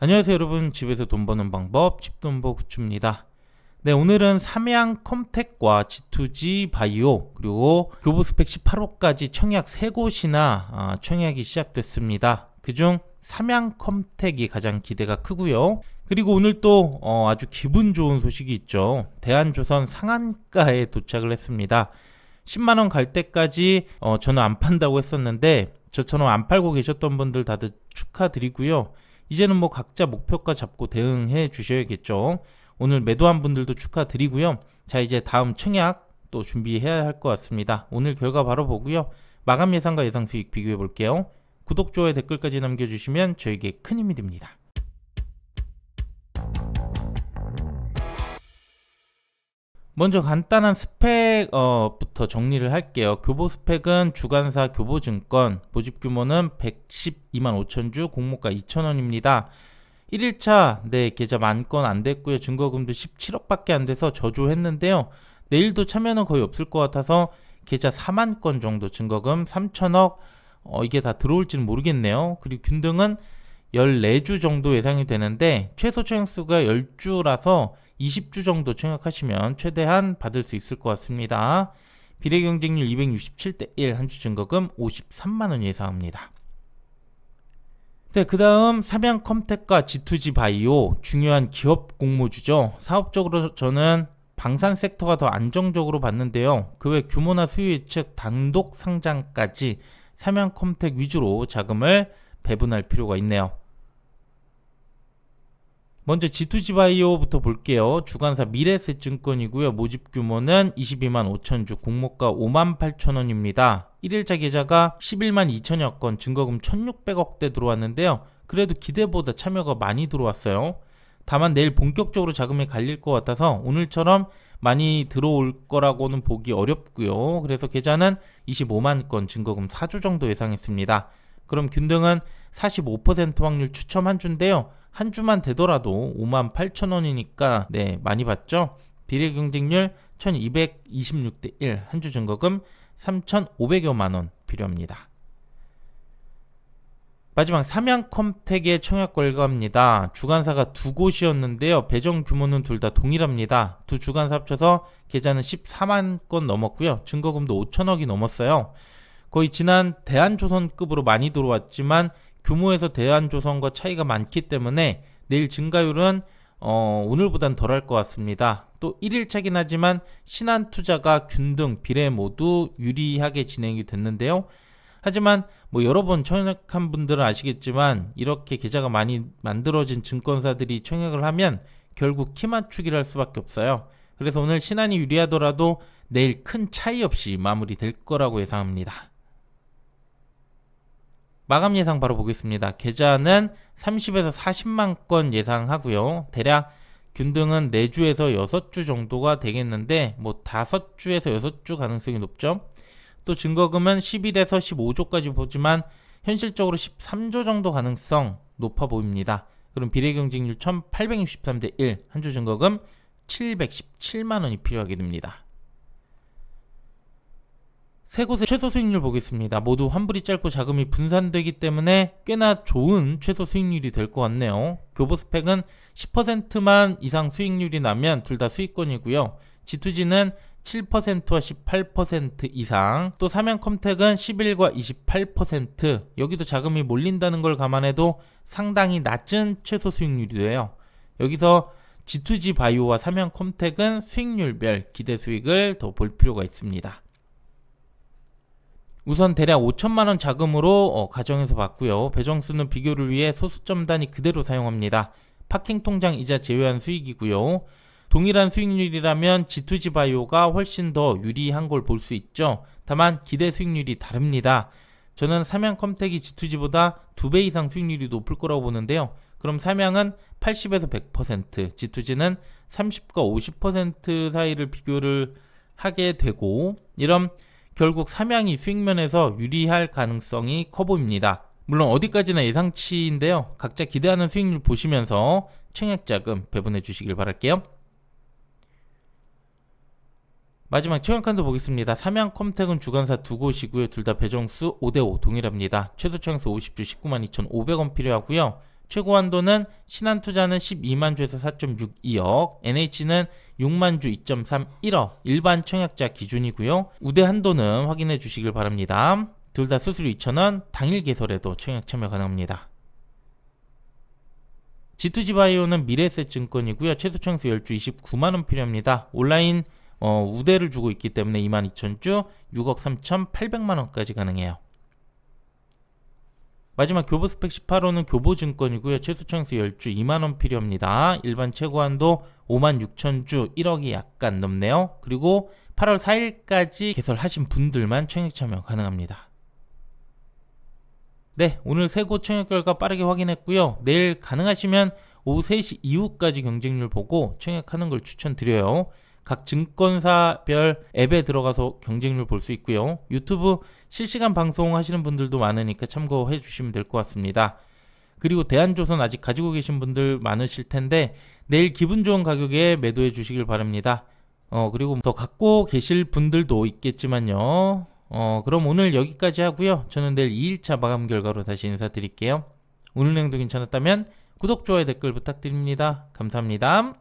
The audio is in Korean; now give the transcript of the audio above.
안녕하세요 여러분. 집에서 돈 버는 방법 집돈버 구추입니다. 네 오늘은 삼양 컴텍과 G2G 바이오 그리고 교부 스펙 18호까지 청약 3곳이나 아, 청약이 시작됐습니다. 그중 삼양 컴텍이 가장 기대가 크고요. 그리고 오늘 또 어, 아주 기분 좋은 소식이 있죠. 대한조선 상한가에 도착을 했습니다. 10만원 갈 때까지 어, 저는 안 판다고 했었는데 저처럼 안 팔고 계셨던 분들 다들 축하드리고요 이제는 뭐 각자 목표가 잡고 대응해 주셔야겠죠. 오늘 매도한 분들도 축하드리고요. 자, 이제 다음 청약 또 준비해야 할 것 같습니다. 오늘 결과 바로 보고요. 마감 예상과 예상 수익 비교해 볼게요. 구독, 좋아요, 댓글까지 남겨주시면 저에게 큰 힘이 됩니다. 먼저 간단한 스펙부터 정리를 할게요. 교보 스펙은 주간사 교보증권, 모집 규모는 112만 5천 주, 공모가 2천 원입니다. 1일차 네 계좌 만건 안 됐고요. 증거금도 17억밖에 안 돼서 저조했는데요. 내일도 참여는 거의 없을 것 같아서 계좌 4만 건 정도 증거금 3천억 어, 이게 다 들어올지는 모르겠네요. 그리고 균등은 14주 정도 예상이 되는데 최소 청약수가 10주라서 20주 정도 청약하시면 최대한 받을 수 있을 것 같습니다. 비례 경쟁률 267대 1, 한 주 증거금 53만 원 예상합니다. 네, 그 다음 삼양 컴텍과 G2G 바이오 중요한 기업 공모주죠. 사업적으로 저는 방산 섹터가 더 안정적으로 봤는데요. 그 외 규모나 수요 예측, 단독 상장까지 삼양 컴텍 위주로 자금을 배분할 필요가 있네요. 먼저 G2G 바이오부터 볼게요. 주간사 미래세 증권이고요. 모집 규모는 22만 5천 주, 공모가 5만 8천 원입니다. 1일자 계좌가 11만 2천여 건, 증거금 1,600억대 들어왔는데요. 그래도 기대보다 참여가 많이 들어왔어요. 다만 내일 본격적으로 자금이 갈릴 것 같아서 오늘처럼 많이 들어올 거라고는 보기 어렵고요. 그래서 계좌는 25만 건, 증거금 4주 정도 예상했습니다. 그럼 균등은 45% 확률 추첨 한 주인데요. 한 주만 되더라도 5만 8천 원이니까 네 많이 받죠. 비례 경쟁률 1226대 1, 한 주 증거금 3,500여만 원 필요합니다. 마지막 삼양컴텍의 청약 결과입니다. 주간사가 두 곳이었는데요. 배정 규모는 둘 다 동일합니다. 두 주간사 합쳐서 계좌는 14만 건 넘었고요. 증거금도 5천억이 넘었어요. 거의 지난 대한조선급으로 많이 들어왔지만 규모에서 대한조선과 차이가 많기 때문에 내일 증가율은 어, 오늘보단 덜할 것 같습니다. 또 1일차긴 하지만 신한 투자가 균등 비례 모두 유리하게 진행이 됐는데요. 하지만 뭐 여러 번 청약한 분들은 아시겠지만 이렇게 계좌가 많이 만들어진 증권사들이 청약을 하면 결국 키 맞추기를 할 수밖에 없어요. 그래서 오늘 신한이 유리하더라도 내일 큰 차이 없이 마무리될 거라고 예상합니다. 마감 예상 바로 보겠습니다. 계좌는 30에서 40만 건 예상하고요. 대략 균등은 4주에서 6주 정도가 되겠는데 뭐 5주에서 6주 가능성이 높죠. 또 증거금은 11에서 15조까지 보지만 현실적으로 13조 정도 가능성 높아 보입니다. 그럼 비례 경쟁률 1863대 1, 한주 증거금 717만 원이 필요하게 됩니다. 세 곳의 최소 수익률 보겠습니다. 모두 환불이 짧고 자금이 분산되기 때문에 꽤나 좋은 최소 수익률이 될 것 같네요. 교보 스펙은 10%만 이상 수익률이 나면 둘 다 수익권이고요. G2G는 7%와 18% 이상, 또 삼양컴텍은 11과 28%, 여기도 자금이 몰린다는 걸 감안해도 상당히 낮은 최소 수익률이 돼요. 여기서 G2G 바이오와 삼양컴텍은 수익률별 기대 수익을 더 볼 필요가 있습니다. 우선 대략 5천만 원 자금으로 어, 가정해서 봤고요. 배정수는 비교를 위해 소수점 단위 그대로 사용합니다. 파킹 통장 이자 제외한 수익이고요. 동일한 수익률이라면 G2G 바이오가 훨씬 더 유리한 걸 볼 수 있죠. 다만 기대 수익률이 다릅니다. 저는 삼양 컴텍이 G2G보다 2배 이상 수익률이 높을 거라고 보는데요. 그럼 삼양은 80에서 100%, G2G는 30과 50% 사이를 비교를 하게 되고 이런 결국 삼양이 수익면에서 유리할 가능성이 커 보입니다. 물론 어디까지나 예상치인데요. 각자 기대하는 수익률 보시면서 청약자금 배분해 주시길 바랄게요. 마지막 청약칸도 보겠습니다. 삼양컴텍은 주간사 두 곳이고요. 둘 다 배정수 5대5 동일합니다. 최소 청약수 50주 19만 2,500원 필요하고요. 최고 한도는 신한투자는 12만 주에서 4.62억, NH는 6만 주 2.31억, 일반 청약자 기준이고요. 우대 한도는 확인해 주시길 바랍니다. 둘 다 수수료 2,000원, 당일 개설에도 청약 참여 가능합니다. G2G 바이오는 미래에셋 증권이고요. 최소 청수 10주 29만원 필요합니다. 온라인 어, 우대를 주고 있기 때문에 22,000주 6억 3,800만원까지 가능해요. 마지막 교보 스펙 18호는 교보증권이고요. 최소 청수 10주 2만원 필요합니다. 일반 최고 한도 5만 6천주 1억이 약간 넘네요. 그리고 8월 4일까지 개설하신 분들만 청약 참여 가능합니다. 네, 오늘 세 곳 청약 결과 빠르게 확인했고요. 내일 가능하시면 오후 3시 이후까지 경쟁률 보고 청약하는 걸 추천드려요. 각 증권사별 앱에 들어가서 경쟁률 볼 수 있고요. 유튜브 실시간 방송 하시는 분들도 많으니까 참고해 주시면 될 것 같습니다. 그리고 대한조선 아직 가지고 계신 분들 많으실 텐데 내일 기분 좋은 가격에 매도해 주시길 바랍니다. 어, 그리고 더 갖고 계실 분들도 있겠지만요. 어, 그럼 오늘 여기까지 하고요. 저는 내일 2일차 마감 결과로 다시 인사드릴게요. 오늘 내용도 괜찮았다면 구독, 좋아요, 댓글 부탁드립니다. 감사합니다.